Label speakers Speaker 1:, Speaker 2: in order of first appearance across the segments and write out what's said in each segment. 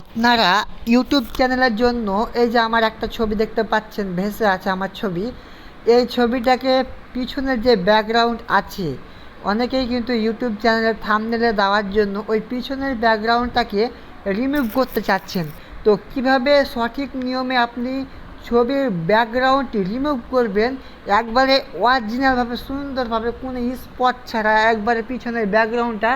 Speaker 1: আপনারা ইউটিউব চ্যানেলের জন্য এই যে আমার একটা ছবি দেখতে পাচ্ছেন, ভেসে আছে আমার ছবি, এই ছবিটাকে পিছনের যে ব্যাকগ্রাউন্ড আছে, অনেকেই কিন্তু ইউটিউব চ্যানেলের থামনেলে দেওয়ার জন্য ওই পিছনের ব্যাকগ্রাউন্ডটাকে রিমুভ করতে চাচ্ছেন। তো কীভাবে সঠিক নিয়মে আপনি ছবির ব্যাকগ্রাউন্ডটি রিমুভ করবেন। একবারে অরিজিনালভাবে সুন্দরভাবে কোনো স্পট ছাড়া একবারে পিছনের ব্যাকগ্রাউন্ডটা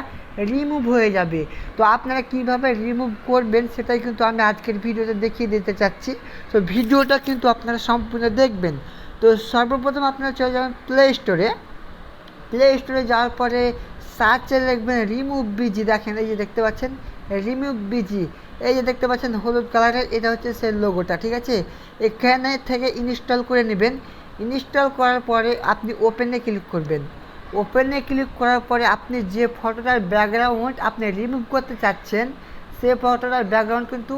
Speaker 1: রিমুভ হয়ে যাবে। তো আপনারা কীভাবে রিমুভ করবেন সেটাই কিন্তু আমি আজকের ভিডিওতে দেখিয়ে দিতে চাচ্ছি। তো ভিডিওটা কিন্তু আপনারা সম্পূর্ণ দেখবেন। তো সর্বপ্রথম আপনারা চলে যাবেন প্লে স্টোরে প্লে স্টোরে যাওয়ার পরে সার্চে লিখবেন রিমুভ বিজি দেখেন, এই যে দেখতে পাচ্ছেন রিমুভ বিজি, এই যে দেখতে পাচ্ছেন হলুদ কালারের, এটা হচ্ছে সে লোগোটা, ঠিক আছে? এখানে থেকে ইনস্টল করে নেবেন। ইনস্টল করার পরে আপনি ওপেনে ক্লিক করবেন। ওপেনে ক্লিক করার পরে আপনি যে ফটোটার ব্যাকগ্রাউন্ড আপনি রিমুভ করতে চাচ্ছেন সে ফটোটার ব্যাকগ্রাউন্ড কিন্তু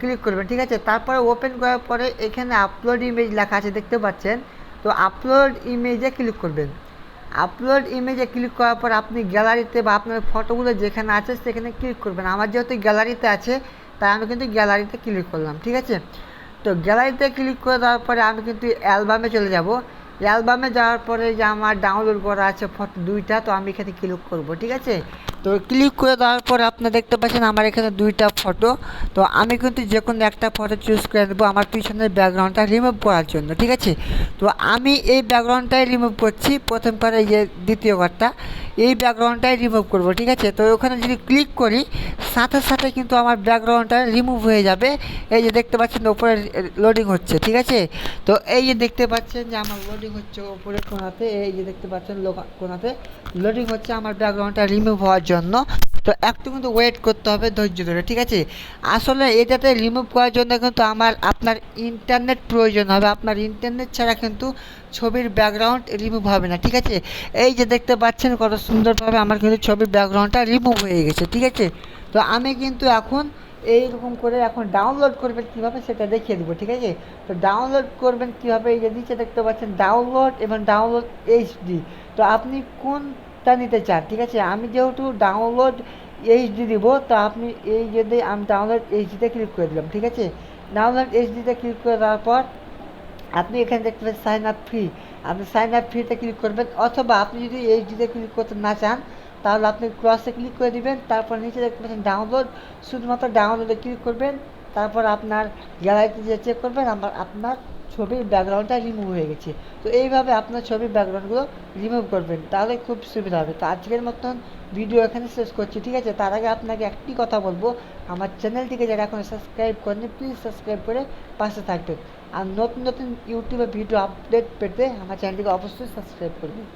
Speaker 1: ক্লিক করবেন, ঠিক আছে? তারপরে ওপেন করার পরে এখানে আপলোড ইমেজ লেখা আছে, দেখতে পাচ্ছেন? তো আপলোড ইমেজে ক্লিক করবেন। আপলোড ইমেজে ক্লিক করার পর আপনি গ্যালারিতে বা আপনার ফটোগুলো যেখানে আছে সেখানে ক্লিক করবেন। আমার যেহেতু গ্যালারিতে আছে, তাই আমি কিন্তু গ্যালারিতে ক্লিক করলাম, ঠিক আছে? তো গ্যালারিতে ক্লিক করে দেওয়ার পরে আমি কিন্তু অ্যালবামে চলে যাব। অ্যালবামে যাওয়ার পরে যে আমার ডাউনলোড করা আছে ফটো দুইটা, তো আমি এখানে ক্লিক করব, ঠিক আছে? তো ক্লিক করে দেওয়ার পর আপনারা দেখতে পাচ্ছেন আমার এখানে দুইটা ফটো তো আমি কিন্তু যে কোনো একটা ফটো চুজ করে নেব আমার পিছনের ব্যাকগ্রাউন্ডটা রিমুভ করার জন্য, ঠিক আছে? তো আমি এই ব্যাকগ্রাউন্ডটাই রিমুভ করছি, প্রথম পারে যে দ্বিতীয় ঘরটা, এই ব্যাকগ্রাউন্ডটাই রিমুভ করব, ঠিক আছে? তো ওখানে যদি ক্লিক করি, সাথে সাথে কিন্তু আমার ব্যাকগ্রাউন্ডটা রিমুভ হয়ে যাবে। এই যে দেখতে পাচ্ছেন ওপরে লোডিং হচ্ছে, ঠিক আছে? তো এই যে দেখতে পাচ্ছেন যে আমার লোডিং হচ্ছে ওপরে কোনাতে, এই যে দেখতে পাচ্ছেন কোনাতে লোডিং হচ্ছে, আমার ব্যাকগ্রাউন্ডটা রিমুভ হওয়ার জন্য। তো একটু কিন্তু ওয়েট করতে হবে ধৈর্য ধরে, ঠিক আছে? আসলে এটাতে রিমুভ করার জন্য কিন্তু আমার, আপনার ইন্টারনেট প্রয়োজন হবে। আপনার ইন্টারনেট ছাড়া কিন্তু ছবির ব্যাকগ্রাউন্ড রিমুভ হবে না, ঠিক আছে? এই যে দেখতে পাচ্ছেন কত সুন্দরভাবে আমার কিন্তু ছবির ব্যাকগ্রাউন্ডটা রিমুভ হয়ে গেছে, ঠিক আছে? তো আমি কিন্তু এখন এইরকম করে এখন ডাউনলোড করবেন কীভাবে সেটা দেখিয়ে দেবো, ঠিক আছে? তো ডাউনলোড করবেন কীভাবে? এই যে নিচে দেখতে পাচ্ছেন ডাউনলোড এবং ডাউনলোড এইচডি তো আপনি কোনটা নিতে চান, ঠিক আছে? আমি যেহেতু ডাউনলোড এইচডি দিব, তো আপনি এই যদি আমি ডাউনলোড এইচডিতে ক্লিক করে দিলাম, ঠিক আছে? ডাউনলোড এইচডিতে ক্লিক করে দেওয়ার পর আপনি এখানে দেখতে পাচ্ছেন সাইন আপ ফ্রি আপনি সাইন আপ ফ্রিতে ক্লিক করবেন, অথবা আপনি যদি এইচডিতে ক্লিক করতে না চান, তাহলে আপনি ক্রসে ক্লিক করে দিবেন, তারপর নিচে দেখতে পাচ্ছেন ডাউনলোড শুধুমাত্র ডাউনলোডে ক্লিক করবেন, তারপর আপনার গ্যালারিতে যে চেক করবেন আমার আপনার ছবির ব্যাকগ্রাউন্ডটা রিমুভ হয়ে গেছে। তো এইভাবে আপনার ছবির ব্যাকগ্রাউন্ডগুলো রিমুভ করবেন, তাহলে খুব সুবিধা হবে। তো আজকের মতন ভিডিও এখানে শেষ করছি, ঠিক আছে? তার আগে আপনাকে একটি কথা বলব। আমার চ্যানেলটিকে যারা এখন সাবস্ক্রাইব করেনি প্লিজ সাবস্ক্রাইব করে পাশে থাকবেন। আর নতুন নতুন ইউটিউবে ভিডিও আপডেট পেতে আমার চ্যানেলটিকে অবশ্যই সাবস্ক্রাইব করবেন।